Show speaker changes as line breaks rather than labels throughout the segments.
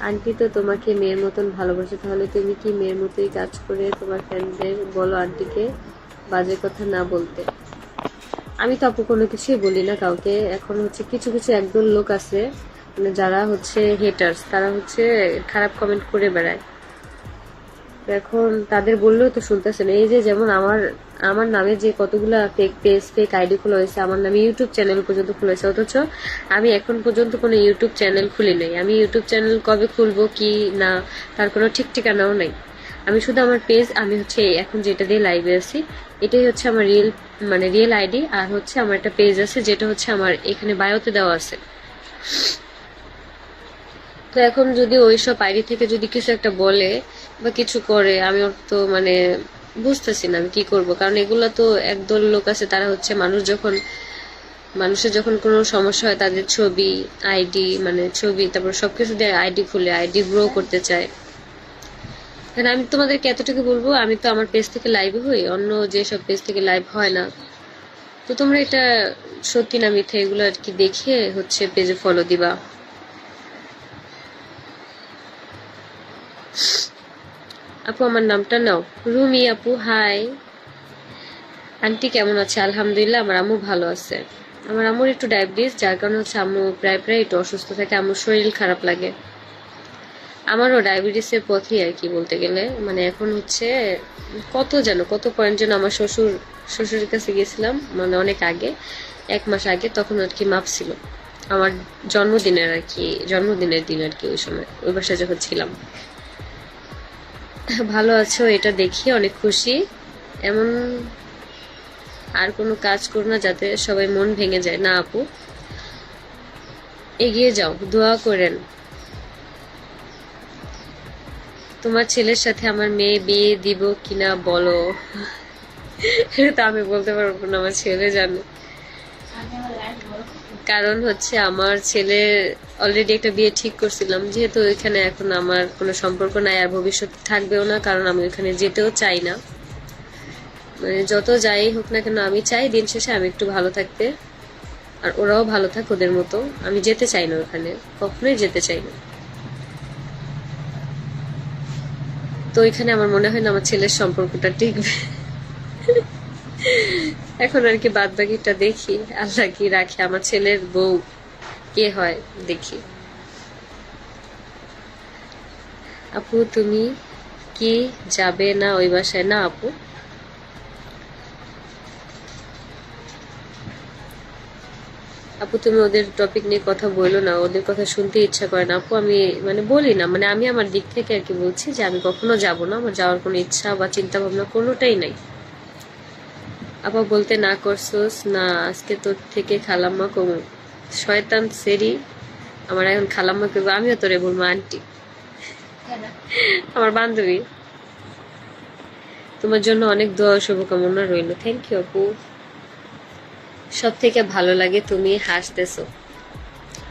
Aunty তো তোমাকে মেয়ের মতন ভালোবাসে, তাহলে তুমি কি মেয়ের মতোই কাজ করে তোমার ফ্রেন্ডদের বলো আন্টিকে বাজে কথা না বলতে? আমি তো অপু কোনো কিছুই বলি না কাউকে। এখন হচ্ছে কিছু কিছু একদল লোক আছে মানে যারা হচ্ছে হেটার্স তারা হচ্ছে খারাপ কমেন্ট করে বেড়ায়। এখন তাদের বললেও তো শুনতেছে না এই যে যেমন আমার আমার নামে যে কতগুলো ফেক পেজ ফেক আইডি খোলা হয়েছে, আমার নামে ইউটিউব চ্যানেল পর্যন্ত খোলা হয়েছে, অথচ আমি এখন পর্যন্ত কোনো ইউটিউব চ্যানেল খুলি নাই। আমি ইউটিউব চ্যানেল কবে খুলবো, কি না, তার কোনো ঠিক ঠিকানাও নাই। আমি শুধু আমার পেজ আমি হচ্ছে এখন যেটা দিয়ে লাইভে আছি, এটাই হচ্ছে আমার রিয়েল মানে রিয়েল আইডি আর হচ্ছে আমার একটা পেজ আছে, যেটা হচ্ছে আমার এখানে বায়োতে দেওয়া আছে। তো এখন যদি ওইসব আইডি থেকে যদি কিছু একটা বলে বা কিছু করে, আমি ওর তো মানে বুঝতেছি না আমি কি করব। কারণ এগুলো তো একদল লোক আছে, তারা হচ্ছে মানুষ যখন, মানুষের যখন কোনো সমস্যা হয় তাদের ছবি, আইডি মানে ছবি, তারপর সব সবকিছু দিয়ে আইডি খুলে, আইডি গ্রো করতে চায়। কারণ আমি তোমাদেরকে এতটুকু বলব, আমি তো আমার পেজ থেকে লাইভ হই, অন্য যেসব পেজ থেকে লাইভ হয় না। তো তোমরা এটা সত্যি না মিথ্যে এগুলো আর কি দেখে হচ্ছে পেজে ফলো দিবা। আপু, আমার নামটা নাও। রুমি আপু হাই আন্টি কেমন আছে? আলহামদুলিল্লাহ, আমার আম্মু ভালো আছে। আমার আম্মুর একটু ডায়াবেটিস যার কারণে হচ্ছে আম্মু প্রায় প্রায় একটু অসুস্থ থাকে, আম্মুর শরীর খারাপ লাগে। আমারও ডায়াবেটিসের পথেই আর কি বলতে গেলে। মানে এখন হচ্ছে কত যেন, কত পয়েন্ট যেন আমার শ্বশুর, শ্বশুরের কাছে গিয়েছিলাম মানে অনেক আগে, এক মাস আগে, তখন আর কি মাপছিল আমার জন্মদিনের আর কি, জন্মদিনের দিন আর কি ওই সময়, ওই বাসায় যখন ছিলাম। ভালো আছো, এটা দেখি, অনেক খুশি। এমন আর কোনো কাজ করো না যাতে সবাই মন ভেঙে যায়। না, আপু। এগিয়ে যাও, দোয়া করেন। তোমার ছেলের সাথে আমার মেয়ে বিয়ে দিব কিনা বলো? তো আমি বলতে পারব না, আমার ছেলে জানে। কারণ হচ্ছে আমার ছেলে অলরেডি একটা বিয়ে ঠিক করছিলাম, যেহেতু ওইখানে এখন আমার কোনো সম্পর্ক নাই আর ভবিষ্যৎ থাকবেও না, কারণ আমি ওইখানে যেতেও চাই না। মানে যত যাই হোক না কেন, আমি চাই দিন শেষে আমি একটু ভালো থাকতে, আর ওরাও ভালো থাক ওদের মতো। আমি যেতে চাই না ওখানে, কখনোই যেতে চাই না। তো ওইখানে আমার মনে হয় না আমার ছেলের সম্পর্কটা টিকবে। এখন আর কি বাদ বাকিটা দেখি। আল্লাহ কি রাখে, আমার ছেলের বউ কে হয় দেখি। আপু, তুমি কি যাবে না ওই বাসায়? না, আপু। আপু, তুমি ওদের টপিক নিয়ে কথা বলো না, ওদের কথা শুনতে ইচ্ছা করে না। আপু, আমি মানে বলি না মানে আমি আমার দিক থেকে আর কি বলছি যে আমি কখনো যাব না, আমার যাওয়ার কোনো ইচ্ছা বা চিন্তা ভাবনা কোনোটাই নাই। আপা বলতে না করছোস, না, আজকে তোর থেকে খালাম্মা কমু। শয়তান সেরি, আমার এখন খালাম্মা কেবো আমিও তোরে বলব, আন্টি। আমার বান্ধবী। তোমার জন্য অনেক দোয়া শুভকামনা রইল। থ্যাংক ইউ আপু। সব থেকে ভালো লাগে তুমি হাসতেছো।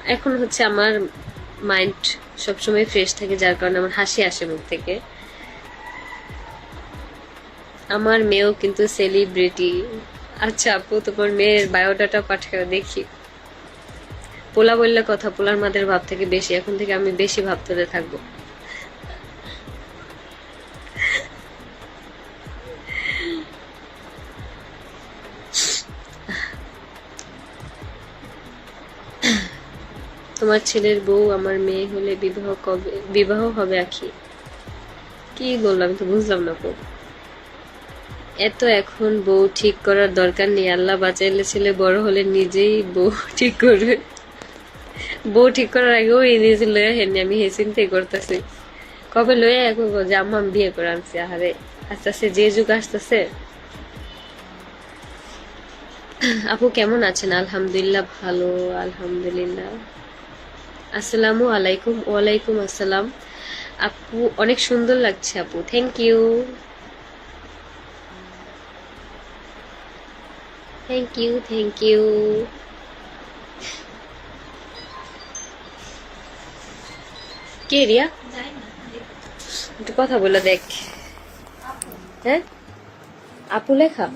এখন হচ্ছে আমার মাইন্ড সবসময় ফ্রেশ থাকে, যার কারণে আমার হাসি আসে মুখ থেকে। আমার মেয়েও কিন্তু সেলিব্রিটি আচ্ছা আপু, তোমার মেয়ের বায়োডাটা পাঠাও দেখি। পোলা বললে কথা, পোলার মাদের ভাব থেকে বেশি। এখন থেকে আমি বেশি ভাবতে থাকব। তোমার ছেলের বউ, আমার মেয়ে হলে বিবাহ কবে বিবাহ হবে আখি? কি বললাম তো বুঝলাম না, আপু। এত এখন বউ ঠিক করার দরকার নেই। আল্লাহ বাঁচাইলে ছেলে বড় হলে নিজেই বউ ঠিক করবে। বউ ঠিক করার আগেও এই নিজে লয়ে হেনি আমি হে চিন্তাই করতেছি। কবে লয়ে এখন যে বিয়ে করে আনছি, আহারে। আস্তে আস্তে যে যুগ আসতেছে। আপু কেমন আছেন? আলহামদুলিল্লাহ ভালো, আলহামদুলিল্লাহ। আসসালামু আলাইকুম, ওয়ালাইকুম আসসালাম। আপু, অনেক সুন্দর লাগছে আপু। Thank you thank you thank you কে রিয়া? একটু কথা বলে দেখ। হ্যাঁ? আপু লেখা?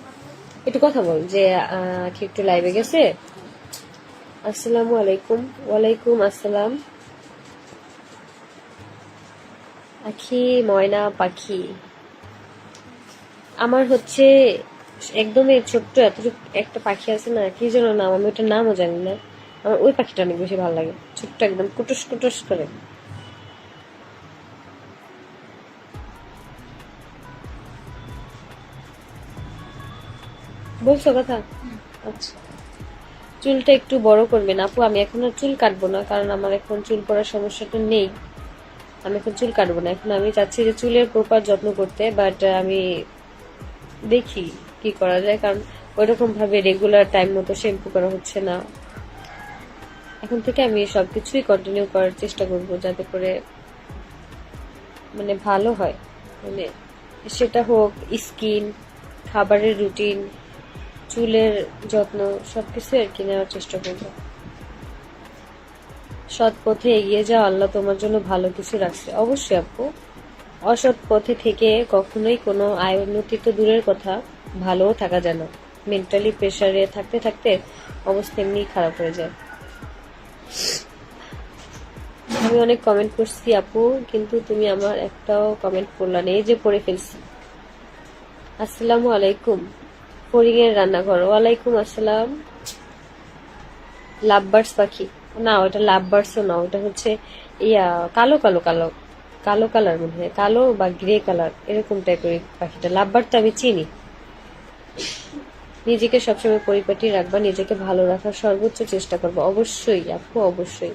একটু কথা বল যে কি একটু লাইভে গেছে। আসসালামু আলাইকুম। ওয়ালাইকুম আসসালাম। পাখি ময়না, পাখি। আমার হচ্ছে একদমই ছোট্ট, এতটুকু একটা পাখি আছে না, কি যেন নাম, আমি ওটার নামও জানি না। আমার ওই পাখিটা অনেক বেশি ভালো লাগে, ছোট্ট একদম, কুটুস কুটুস করে। বলছো কথা? আচ্ছা। চুলটা একটু বড় করবেন। আপু, আমি এখন আর চুল কাটবো না, কারণ আমার এখন চুল পড়ার সমস্যাটা নেই। আমি এখন চুল কাটবো না। এখন আমি চাচ্ছি যে চুলের প্রপার যত্ন করতে, বাট আমি দেখি। কি করা যায়? কারণ ওইরকম ভাবে রেগুলার টাইম মতো শ্যাম্পু করা হচ্ছে না। এখন থেকে আমি সবকিছুই কন্টিনিউ করার চেষ্টা করব যাতে করে মানে ভালো হয়। মানে সেটা হোক স্কিন খাবারের রুটিন চুলের যত্ন সব সবকিছু আর কি নেওয়ার চেষ্টা করব। সৎ পথে এগিয়ে যাও আল্লাহ তোমার জন্য ভালো কিছু রাখছে। অবশ্যই আপু, অসৎ পথে থেকে কখনোই কোনো আয় উন্নতি তো দূরের কথা। ভালোও থাকা যেন। মেন্টালি প্রেশারে থাকতে থাকতে অবস্থা এমনি খারাপ হয়ে যায়। আমি অনেক কমেন্ট করছি আপু, কিন্তু তুমি আমার একটাও কমেন্ট করলা না, এই যে পড়ে ফেলছি। আসসালামু আলাইকুম। ফরিং এর রান্নাঘর। ওয়ালাইকুম আসসালাম। লাভবার্ডস পাখি। না, ওটা লাভবার্ডসও না, ওটা হচ্ছে ইয়া, কালো কালো কালো। কালো কালার মনে হয়। কালো বা গ্রে কালার এরকম টাইপের পাখিটা। লাভবার্ড তো আমি চিনি। নিজেকে সবসময় পরিপাটি রাখবা, নিজেকে ভালো রাখার সর্বোচ্চ চেষ্টা করব। অবশ্যই, আপু, অবশ্যই।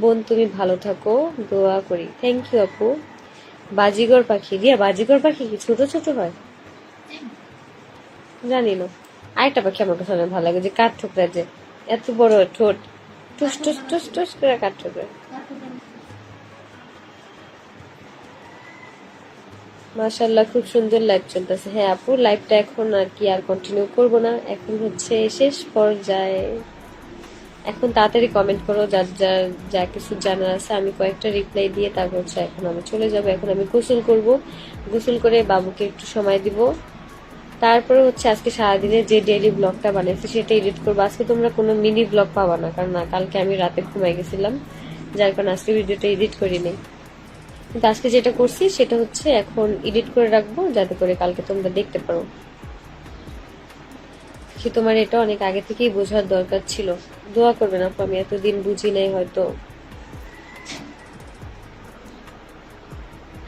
বোন, তুমি ভালো থাকো, দোয়া করি। থ্যাংক ইউ আপু। বাজিগর পাখি। রিয়া বাজিগর পাখি কি ছোট ছোট হয়? জানি না। আরেকটা পাখি আমার কাছে অনেক ভালো লাগে, যে কাঠ ঠোকরা যে, এত বড় ঠোঁট। টুস টুস টুস টুস করে কাঠ ঠোকরা মাশাল্লাহ খুব সুন্দর লাইভ চলতেছে। হ্যাঁ আপু লাইভটা এখন আর কি আর কন্টিনিউ করব না। এখন হচ্ছে শেষ পর্যায়ে। এখন তাড়াতাড়ি কমেন্ট করো, যার যা যা কিছু জানার আছে। আমি কয়েকটা রিপ্লাই দিয়ে তারপর হচ্ছে এখন আমি চলে যাব। এখন আমি গোসল করব। গোসল করে বাবুকে একটু সময় দিব। তারপরে হচ্ছে আজকে সারাদিনে যে ডেইলি ব্লগটা বানিয়েছি সেটা এডিট করব। আজকে তোমরা কোনো মিনি ব্লগ পাবা না, কারণ না, কালকে আমি রাতে ঘুমাই গেছিলাম। যার কারণে আজকে ভিডিওটা এডিট করি নাই কিন্তু আজকে যেটা করছি, সেটা হচ্ছে এখন এডিট করে রাখব, যাতে করে কালকে তোমরা দেখতে পারো। সে তোমার এটা অনেক আগে থেকেই বোঝার দরকার ছিল। দোয়া করবে না আমি এতদিন বুঝি নাই হয়তো।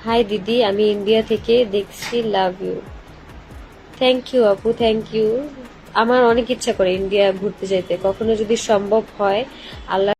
হাই দিদি, আমি ইন্ডিয়া থেকে দেখছি লাভ ইউ থ্যাংক ইউ আপু থ্যাংক ইউ আমার অনেক ইচ্ছা করে ইন্ডিয়া ঘুরতে যেতে কখনো যদি সম্ভব হয়, আল্লাহ